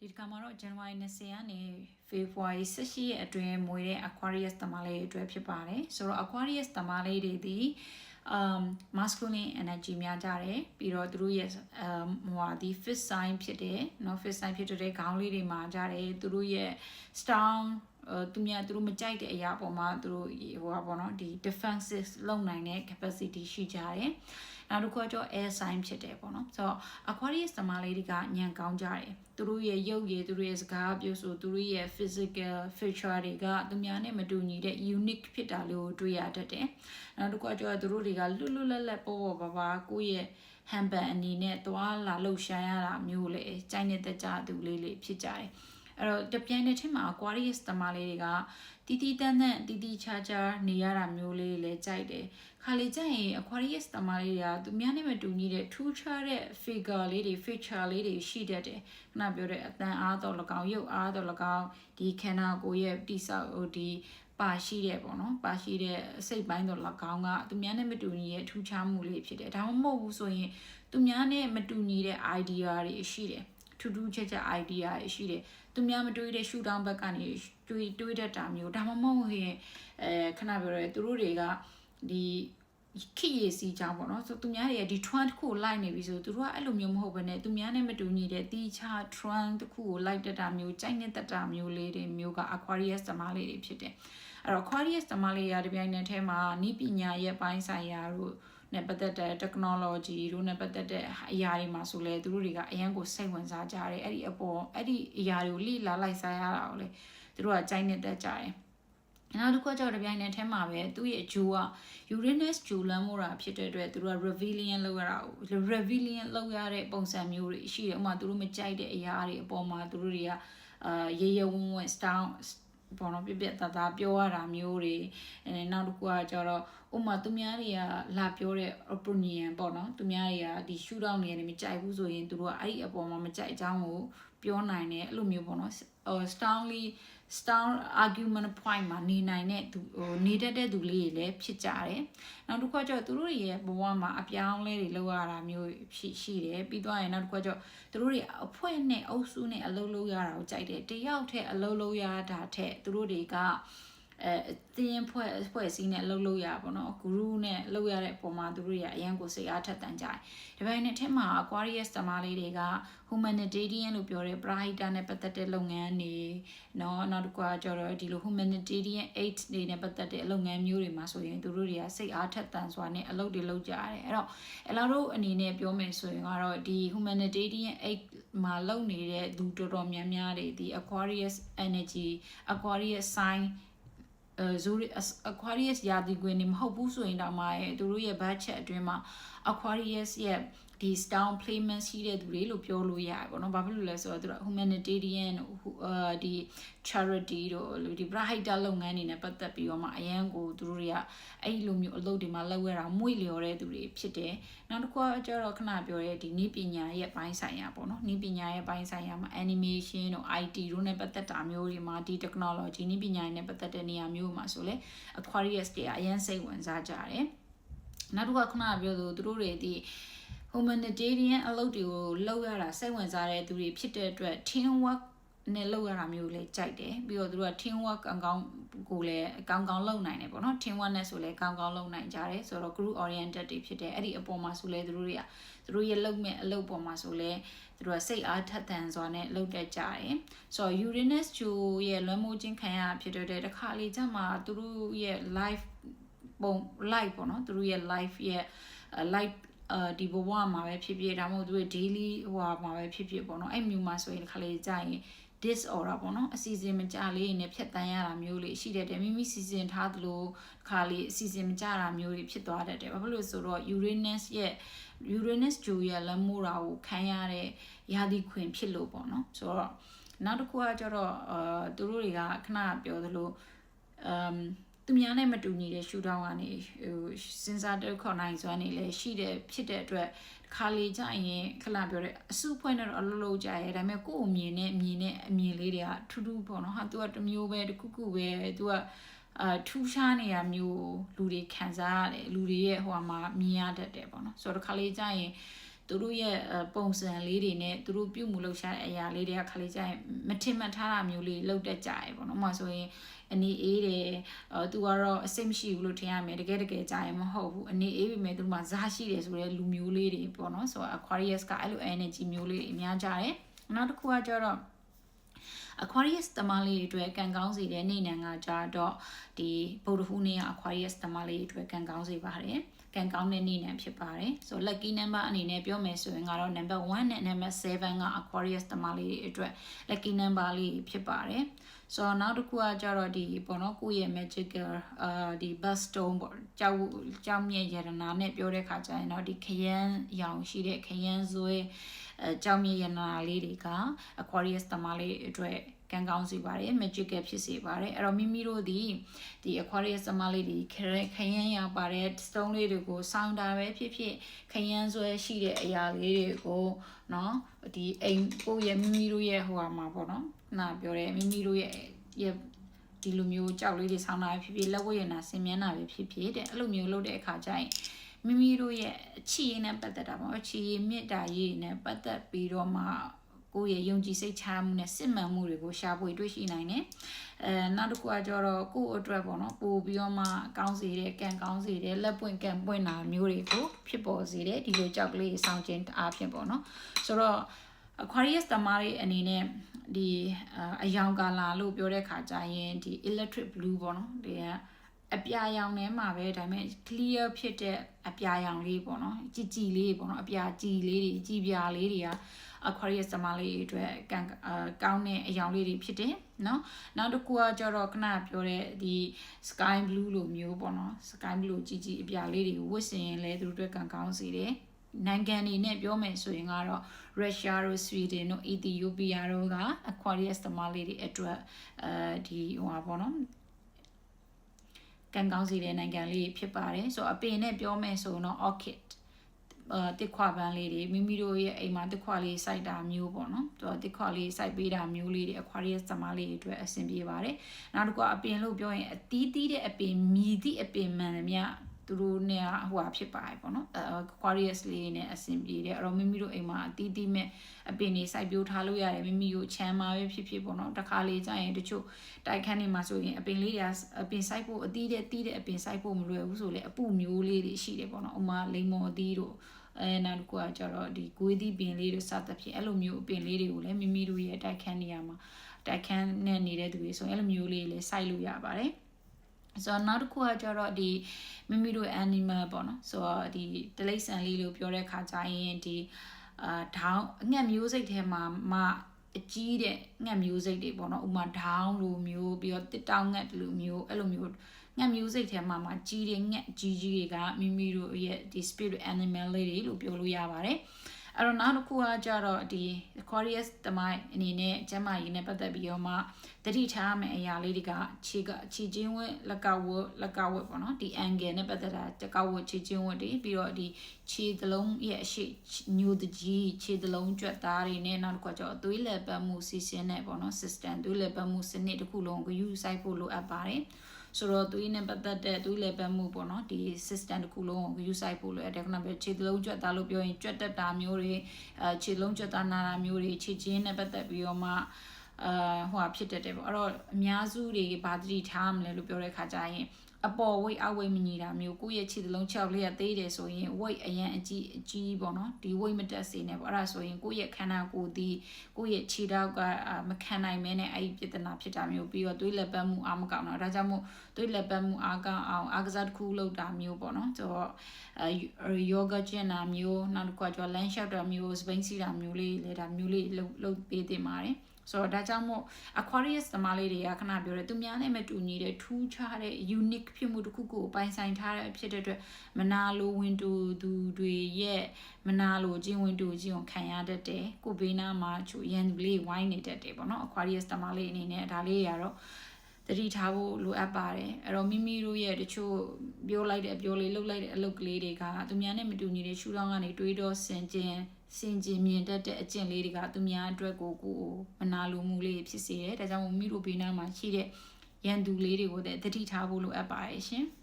ဒီတစ်ခါမှာတော့ January 20ကနေ February 18ရက်အတွင်းမွေတဲ့ Aquarius တမလေးတွေအတွက်ဖြစ်ပါတယ်ဆိုတော့ Aquarius တမလေးတွေဒီ um masculine energy များကြတယ်ပြီးတော့သူတို့ရဲ့ um ဟိုဟာဒီ fifth sign ဖြစ်တယ်เนาะ fifth sign ဖြစ်တဲ့ခေါင်းလေးတွေမှာကြတယ်သူတို့ရဲ့ strong အဲသူများသူတို့မကြိုက်တဲ့အရာပေါ်မှာသူတို့ဟိုဟာပေါ့နော်ဒီ defensive လုပ်နိုင်တဲ့ capacity ရှိကြတယ် နောက်တစ်ခုကတော့ air sign ဖြစ်တယ်ပေါ့နော်ဆိုတော့ Aquarius သမားလေးတွေကညံကောင်းကြတယ်သူတို့ရဲ့ရုပ်ရည်သူတို့ရဲ့စကားပြောဆိုသူတို့ရဲ့ physical feature တွေကသူများနဲ့မတူညီတဲ့ unique ဖြစ်တာလို့တွေ့ရတတ်တယ်နောက်တစ်ခုကတော့သူတို့တွေကလွတ်လွတ်လပ်လပ်ပေါ်ပေါ်ပါပါကိုယ့်ရဲ့ handbag အနေနဲ့သွားလာလှုပ်ရှားရတာမျိုးလေကြိုက်နေတဲ့ကြသူလေးလေးဖြစ်ကြတယ် အဲ့တော့တပြိုင်တည်းချင်းမှာ Aquarius တမလေးတွေကတီတီတန်းတန်းတီတီချာချာနေရတာမျိုးလေးလည်းကြိုက်တယ်ခါလေကြရင် Aquarius တမလေးတွေကသူများနဲ့မတူညီတဲ့ထူးခြားတဲ့ figure လေးတွေ feature လေးတွေရှိတတ်တယ်ခုနပြောတဲ့အတန်အားတော့၎င်းရုပ်အားတော့၎င်းဒီခန္ဓာကိုယ်ရဲ့တိဆောက်ဟိုဒီပါရှိတဲ့ပေါ့နော်ပါရှိတဲ့စိတ်ပိုင်းတော့၎င်းကသူများနဲ့မတူညီတဲ့ထူးခြားမှုလေးဖြစ်တယ်ဒါမှမဟုတ်ဘူးဆိုရင်သူများနဲ့မတူညီတဲ့ idea တွေရှိတယ် ထူးထူးခြားခြား idea တွေရှိတယ်သူများမတွေးတဲ့ shoot down ဘက်ကနေတွေးတွေးတတ်တာမျိုးဒါမှမဟုတ်ရင်အဲခဏပြောရဲသူတို့တွေကဒီခိရစီကြောင်းပေါ့နော်ဆိုသူများတွေကဒီ trend တစ်ခုကိုလိုက်နေပြီဆိုသူတို့ကအဲ့လိုမျိုးမဟုတ်ဘဲနဲ့သူများနဲ့မတူညီတဲ့တီချာ trend တစ်ခုကိုလိုက်တတ်တာမျိုးကြိုက်နေတတ်တာမျိုးလေးတွေမျိုးက Aquarius သမားလေးတွေဖြစ်တယ်အဲ့တော့ Aquarius သမားလေးရာတပြိုင်နက်တည်းမှာဤပညာရဲ့ပိုင်းဆိုင်ရာတို့ နဲ့ပတ်သက်တဲ့ technology တို့နဲ့ပတ်သက်တဲ့အရာတွေမှာဆိုလဲသူတို့တွေကအရန်ကိုစိတ်ဝင်စားကြတယ်အဲ့ဒီအပေါ်အဲ့ဒီအရာတွေကိုလိလာလိုက်စားရတာကိုလေသူတို့ကကြိုက်နေတတ်ကြတယ်နောက်တစ်ခုကျတော့တပြိုင်နက်ထဲမှာပဲသူ့ရဲ့ဂျိုးက Uranus ဂျိုလမ်းမို့တာဖြစ်တဲ့အတွက်သူတို့က Revelian လောက်ရတာကို Revelian လောက်ရတဲ့ပုံစံမျိုးတွေရှိတယ်ဥပမာသူတို့မကြိုက်တဲ့အရာတွေအပေါ်မှာသူတို့တွေကအာရေရဝန်းဝန်း style ပေါ်တော့ပြပြတသားပြောရတာမျိုးတွေအဲနောက်တစ်ခုကကျတော့ဥမာသူများတွေကလာပြောတဲ့ opinion ပေါ့နော်သူများတွေကဒီ shoot down နေတယ်မကြိုက်ဘူးဆိုရင်သူတို့ကအဲ့ဒီအပေါ်မှာမကြိုက်အကြောင်းကိုပြောနိုင်တယ်အဲ့လိုမျိုးပေါ့နော်ဟို strongly strong argument point မှာနေနိုင်တဲ့သူဟိုနေတတ်တဲ့သူလေးတွေလည်းဖြစ်ကြတယ်။နောက်တစ်ခါကျတော့သူတို့တွေရဲ့ဘဝမှာအပြောင်းလဲတွေလုပ်ရတာမျိုးဖြစ်ရှိတယ်။ပြီးသွားရင်နောက်တစ်ခါကျတော့သူတို့တွေအဖွဲ့နဲ့အုပ်စုနဲ့အလုပ်လုပ်ရတာကိုကြိုက်တယ်။တယောက်တည်းအလုပ်လုပ်ရတာထက်သူတို့တွေက အဲတင်းဖွဲ့ဖွဲ့စည်းနဲ့လှုပ်လို့ရပါတော့ guru နဲ့လှုပ်ရတဲ့အပေါ်မှာသူတို့တွေကအရန်ကိုစိတ်အားထက်သန်ကြတယ်။ဒီပိုင်းနဲ့ထက်မှာ Aquarius သမားလေးတွေက humanitarian လို့ပြောတဲ့ပရဟိတနဲ့ပတ်သက်တဲ့လုပ်ငန်းတွေနော်နောက်တစ်ခုကကျတော့ဒီလို humanitarian aid တွေနဲ့ပတ်သက်တဲ့လုပ်ငန်းမျိုးတွေမှာဆိုရင်သူတို့တွေကစိတ်အားထက်သန်စွာနဲ့အလုပ်တွေလုပ်ကြရတယ်။အဲ့တော့အလားတို့အနေနဲ့ပြောမယ်ဆိုရင်ကတော့ဒီ humanitarian aid မှာလုပ်နေတဲ့သူတော်တော်များများတွေဒီ Aquarius energy Aquarius sign ဇူရီ Aquarius ရာသီကွင်းနေမဟုတ်ဘူးဆိုရင်တော့မှရဲ့သူတို့ရဲ့ budget အတွင်းမှာ Aquarius ရဲ့ ဒီ down payment ရှိတဲ့သူတွေလို့ပြောလို့ရတယ်ပေါ့နော်ဘာဖြစ်လို့လဲဆိုတော့သူတို့ humanitarian အာဒီ charity တို့ဒီ brighter လုပ်ငန်းတွေနဲ့ပတ်သက်ပြီးတော့မှအရန်ကိုသူတို့တွေကအဲ့လိုမျိုးအလုပ်တွေမှာလုပ်ရတာမွေ့လျော်တဲ့သူတွေဖြစ်တယ်နောက်တစ်ခုကကျတော့ခဏပြောရဲဒီနည်းပညာရဲ့ပိုင်းဆိုင်ရာပေါ့နော်နည်းပညာရဲ့ပိုင်းဆိုင်ရာမှာ animation တို့ IT တို့နဲ့ပတ်သက်တာမျိုးတွေမှာဒီ technology နည်းပညာနဲ့ပတ်သက်တဲ့နေရာမျိုးမှာဆိုလဲ Aquarius တွေအရန်စိတ်ဝင်စားကြတယ်နောက်တစ်ခုကခုနကပြောသူတို့တွေဒီ humanitarian အလုပ်တွေကိုလုပ်ရတာစိတ်ဝင်စားတဲ့သူတွေဖြစ်တဲ့အတွက် team work နဲ့လုပ်ရတာမျိုးလည်းကြိုက်တယ်ပြီးတော့သူတို့က team work ကောင်းကောင်းကိုလည်းကောင်းကောင်းလုပ်နိုင်တယ်ပေါ့နော် team work နဲ့ဆိုလည်းကောင်းကောင်းလုပ်နိုင်ကြတယ်ဆိုတော့ group oriented တွေဖြစ်တယ်အဲ့ဒီအပေါ်မှာဆိုလည်းသူတို့တွေကသူတို့ရဲ့လုပ်မဲ့အလုပ်ပေါ်မှာဆိုလည်းသူတို့ကစိတ်အားထက်သန်စွာနဲ့လုပ်တတ်ကြတယ်ဆိုတော့ Uranus ဂျိုရဲ့လွမ်းမိုးခြင်းခံရဖြစ်တဲ့တခါလေကျမှသူတို့ရဲ့ life ပုံ live ပေါ့နော်သူတို့ရဲ့ life ရဲ့ live အဲဒီဘဝမှာပဲဖြစ်ဖြစ်ဒါမှမဟုတ်သူရဲ့ daily ဟိုမှာပဲဖြစ်ဖြစ်ပေါ့နော်အဲ့မျိုးမှာဆိုရင်ခါလေးကြာရင် disorder ပေါ့နော်အစီအစဉ်မကြလေးနဲ့ဖြတ်တန်းရတာမျိုးလေးရှိတတ်တယ်မိမိစီစဉ်ထားသလိုခါလေးအစီအစဉ်မကြတာမျိုးတွေဖြစ်သွားတတ်တယ်ဘာဖြစ်လို့ဆိုတော့ Uranus ရဲ့ Uranus ဂျိုရဲ့လက်မိုးတာကိုခံရတဲ့ရာသီခွင်ဖြစ်လို့ပေါ့နော်ဆိုတော့နောက်တစ်ခုကကျတော့အာသူတို့တွေကခဏပြောသလိုအမ် သူများနဲ့မတူညီတဲ့ရှူတောင်းကနေဟိုစဉ်းစားတက်ခေါ်နိုင်စွာနေလဲရှိတဲ့ဖြစ်တဲ့အတွက်ခါလေကြရင်ခလာပြောတဲ့အစုဖွဲ့နဲ့တော့အလုံးလုံးကြရဲဒါပေမဲ့ကိုယ့်အမြင်နဲ့မြင်တဲ့အမြင်လေးတွေကထူးထူးပေါ့နော်ဟာသူကတမျိုးပဲတခုခုပဲသူကအာထူးခြားနေရမျိုးလူတွေခံစားရတယ်လူတွေရဲ့ဟိုမှာမြင်ရတတ်တယ်ပေါ့နော်ဆိုတော့ခါလေကြရင် သူတို့ရဲ့အဲပုံစံလေးတွေနဲ့သူတို့ပြုမှုလှုပ်ရှားတဲ့အရာလေးတွေကခါလေးကြရင်မထင်မှတ်ထားတာမျိုးလေးလှုပ်တတ်ကြရပေါ့နော်။ဥပမာဆိုရင်အနေအေးတယ်အဲသူကတော့အစိတ်မရှိဘူးလို့ထင်ရမယ်တကယ်တကယ်ကြာရင်မဟုတ်ဘူးအနေအေးပြီမဲ့သူမှဇာရှိတယ်ဆိုတဲ့လူမျိုးလေးတွေပေါ့နော်ဆိုတော့ Aquarius ကအဲ့လို energy မျိုးလေးတွေအများကြတယ်နောက်တစ်ခုကကျတော့ Aquarius တမလေးတွေအတွက်ကံကောင်းစေတဲ့နေ့နံကကြတော့ဒီဗုဒ္ဓဟူးနေ့က Aquarius တမလေးတွေအတွက်ကံကောင်းစေပါတယ် ကံကောင်းတဲ့နေ့နံဖြစ်ပါတယ်ဆိုတော့ lucky number အနေနဲ့ပြောမယ်ဆိုရင်ကတော့ number 1နဲ့ number 7က Aquarius တမလေးတွေအတွက် lucky number လေးဖြစ်ပါတယ်ဆိုတော့နောက်တစ်ခုကကြတော့ဒီပေါ့နော်ကိုယ့်ရဲ့ magical အာဒီ bus stone ပေါ့ကြောက်ကြောက်မြက်ရတနာနဲ့ပြောတဲ့ခါကျရင်တော့ဒီခရမ်းရောင်ရှိတဲ့ခရမ်းဇွဲအဲကြောက်မြက်ရတနာလေးတွေက Aquarius တမလေးအတွက် ကံကောင်းစေပါတယ် magical ဖြစ်စေပါတယ်အဲ့တော့မိမိတို့ဒီဒီ Aquarius တမလေးဒီခရခရမ်းရောင်ပါတဲ့ stone လေးတွေကိုစောင်းတာပဲဖြစ်ဖြစ်ခရမ်းဇွဲရှိတဲ့အရာလေးတွေကိုเนาะဒီအိမ်ကိုယ့်ရဲ့မိမိတို့ရဲ့ဟိုဟာမှာပေါ့နော်နာပြောတယ်မိမိတို့ရဲ့ရဲ့ဒီလိုမျိုးကြောက်လေးတွေဆောင်းတာပဲဖြစ်ဖြစ်လက်ဝဲရနာဆင်မြန်းတာပဲဖြစ်ဖြစ်တဲ့အဲ့လိုမျိုးလုပ်တဲ့အခါကျရင်မိမိတို့ရဲ့အချီရင်းနဲ့ပတ်သက်တာပေါ့အချီရင်းမြစ်တာရေးနဲ့ပတ်သက်ပြီးတော့မှ ကိုယ့်ရဲ့ယုံကြည်စိတ်ချမှုနဲ့စစ်မှန်မှုတွေကိုရှာဖွေတွေ့ရှိနိုင်တယ်။အဲနောက်တစ်ခုကကျတော့ကိုယ့်အတွက်ပေါ့နော်ပို့ပြီးတော့မှကောင်းစေတဲ့ကံကောင်းစေတဲ့လက်ပွင့်ကံပွင့်တာမျိုးတွေကိုဖြစ်ပေါ်စေတဲ့ဒီလိုကြောက်ကလေးစောင့်ခြင်းအားဖြင့်ပေါ့နော်။ဆိုတော့ Aquarius တမားတွေအနေနဲ့ဒီအယောင်ကာလာလို့ပြောတဲ့ခါကျရင်ဒီ electric blue ပေါ့နော်ဒီကအပြာရောင်ထဲမှာပဲဒါပေမဲ့ clear ဖြစ်တဲ့အပြာရောင်လေးပေါ့နော်ကြည်ကြည်လေးပေါ့နော်အပြာကြည်လေးတွေကြည်ပြာလေးတွေက Aquarius သမားလေးအတွက်ကောင်းတဲ့အယောင်လေးတွေဖြစ်တယ်နော်နောက်တစ်ခုကကြတော့ခဏပြောတဲ့ဒီ sky blue လိုမျိုးပေါ့နော် sky blue ကြီးကြီးအပြာလေးတွေဝတ်ဆင်ရင်လည်းသူတို့အတွက်ကကောင်းစေတယ်နိုင်ငံတွေနဲ့ပြောမယ်ဆိုရင်ကတော့ Russia တို့ Sweden တို့ Ethiopia တို့က Aquarius သမားလေးတွေအတွက်အဲဒီဟိုပါဘောနော်ကံကောင်းစီတဲ့နိုင်ငံလေးဖြစ်ပါတယ်ဆိုတော့အပင်နဲ့ပြောမယ်ဆိုရင်တော့ orchid တစ်ခွာပန်းလေးတွေမိမိတို့ရဲ့အိမ်မှာတစ်ခွာလေးစိုက်တာမျိုးပေါ့နော်သူကတစ်ခွာလေးစိုက်ပေးတာမျိုးလေးတွေ Aquarius သမားလေးတွေအတွက်အဆင်ပြေပါတယ်နောက်တစ်ခုအပင်လို့ပြောရင်အတီးတီးတဲ့အပင်မြည်သည့်အပင်မှန်သမျှသူတို့နဲ့ဟိုဟာဖြစ်ပါတယ်ပေါ့နော် Aquarius လေးနဲ့အဆင်ပြေတယ်အဲ့တော့မိမိတို့အိမ်မှာအတီးတီးမဲ့အပင်တွေစိုက်ပျိုးထားလို့ရတယ်မိမိကိုချမ်းမာပဲဖြစ်ဖြစ်ပေါ့နော်တခါလေကြာရင်တချို့တိုက်ခန်းတွေမှာဆိုရင်အပင်လေးတွေအပင်စိုက်ဖို့အတီးတဲ့တီးတဲ့အပင်စိုက်ဖို့မလွယ်ဘူးဆိုလေအပူမျိုးလေးတွေရှိတယ်ပေါ့နော်ဥမာလိမ္မော်အတီးတို့ အဲနောက်တစ်ခုကကျတော့ဒီဂွေးသီးပင်လေးတွေစသဖြင့်အဲ့လိုမျိုးအပင်လေးတွေကိုလည်းမိမိတို့ရဲ့တိုက်ခန်းနေရာမှာတိုက်ခန်းနဲ့နေတဲ့သူတွေဆိုရင်အဲ့လိုမျိုးလေးလည်းစိုက်လို့ရပါတယ်ဆိုတော့နောက်တစ်ခုကကျတော့ဒီမိမိတို့ animal ပေါ့နော်ဆိုတော့ဒီတလိษံလေးလို့ပြောတဲ့ခါကျရင်ဒီအာထောင်းအငှက်မျိုးစိတ်ထဲမှာမအကြီးတဲ့ငှက်မျိုးစိတ်တွေပေါ့နော်ဥမာဒေါင်းလိုမျိုးပြီးတော့တစ်တောင်းငှက်လိုမျိုးအဲ့လိုမျိုး ငှက်မျိုးစိတ်ထဲမှာမှာကြီးတဲ့ငှက်ကြီးကြီးတွေကမိမိတို့ရဲ့ဒီ spirit animal လေးတွေလို့ပြောလို့ရပါတယ်အဲ့တော့နောက်တစ်ခုကကြတော့ဒီ Aquarius တမိုင်းအနေနဲ့ကျမ်းမာရေးနဲ့ပတ်သက်ပြီးတော့မှတတိထားမယ့်အရာလေးတွေကခြေကခြေချင်းဝတ်လက်ကဝတ်လက်ကဝတ်ပေါ့နော်ဒီ angle နဲ့ပတ်သက်တာတကဝတ်ခြေချင်းဝတ်တွေပြီးတော့ဒီခြေသလုံးရဲ့အရှိညူတကြီးခြေသလုံးကြွက်သားတွေနဲ့နောက်တစ်ခါကျတော့သွေးလက်ပတ်မှုစီစဉ်နဲ့ပေါ့နော် system သွေးလက်ပတ်မှုစနစ်တစ်ခုလုံးကိုယူဆိုင်ဖို့လိုအပ်ပါတယ် ဆိုတော့သူနဲ့ပတ်သက်တဲ့သူလည်းပတ်မှုပေါ့နော်ဒီ system တစ်ခုလုံးကို use ဆိုင်ဖို့လို့အဲ့ဒါကနပဲခြေသလုံးကြွက်သားလို့ပြောရင်ကြွက်တက်တာမျိုးတွေအဲခြေလုံးကြွက်သားနာတာမျိုးတွေခြေချင်းနဲ့ပတ်သက်ပြီးတော့မှအာဟိုဟာဖြစ်တတ်တယ်ပေါ့အဲ့တော့အများစုတွေဘာတတိထားမလဲလို့ပြောတဲ့ခါကျရင် အပေါ် weight အ weight မညီတာမျိုးကိုယ့်ရဲ့ခြေသလုံး6လေးကသေးတယ်ဆိုရင် weight အရင်အကြီးအကြီးပေါ့နော်ဒီ weight မတက်စေနဲ့ပေါ့အဲ့ဒါဆိုရင်ကိုယ့်ရဲ့ခန္ဓာကိုယ်ဒီကိုယ့်ရဲ့ခြေထောက်ကမခံနိုင်မဲနဲ့အဲ့ဒီပြဿနာဖြစ်တာမျိုးပြီးတော့သွေးလက်ပတ်မှုအားမကောင်းတော့ဒါကြောင့်မို့သွေးလက်ပတ်မှုအားကောင်းအောင်အားကစားတစ်ခုလုပ်တာမျိုးပေါ့နော်ဆိုတော့အဲယောဂကျင့်တာမျိုးနောက်တစ်ခုကကျော်လမ်းလျှောက်တာမျိုးစပိန်စီတာမျိုးလေးလေဒါမျိုးလေးလုပ်လုပ်ပေးတင်ပါတယ် ဆိုတော့ဒါကြောင့်မို့ Aquarius သမားလေးတွေကခဏပြောတယ်သူများနဲ့မတူညီတဲ့ထူးခြားတဲ့ unique ဖြစ်မှုတစ်ခုကိုပိုင်ဆိုင်ထားတဲ့ဖြစ်တဲ့အတွက်မနာလိုဝင်တူသူတွေရဲ့မနာလိုချင်းဝင်တူချင်းကိုခံရတတ်တယ်ကိုဘေးနားမှာချူရန်လေးဝိုင်းနေတတ်တယ်ပေါ့နော် Aquarius သမားလေးအနေနဲ့ဒါလေးရတော့တတိထားဖို့လိုအပ်ပါတယ်အဲ့တော့မိမိတို့ရဲ့တချို့ပြောလိုက်တဲ့အပြောလေးလှုပ်လိုက်တဲ့အလုပ်ကလေးတွေကသူများနဲ့မတူညီတဲ့ရှူထောင်းကနေတွေးတော့ဆင်ကျင် စင်ကျင်မြင်တတ်တဲ့အကျင့်လေးတွေကသူများအတွက်ကိုကိုမနာလိုမှုလေးဖြစ်စေတယ်ဒါကြောင့်မိတို့ဘေးနားမှာရှိတဲ့ရန်သူလေးတွေကိုတတိထားဖို့လိုအပ်ပါတယ်ရှင်။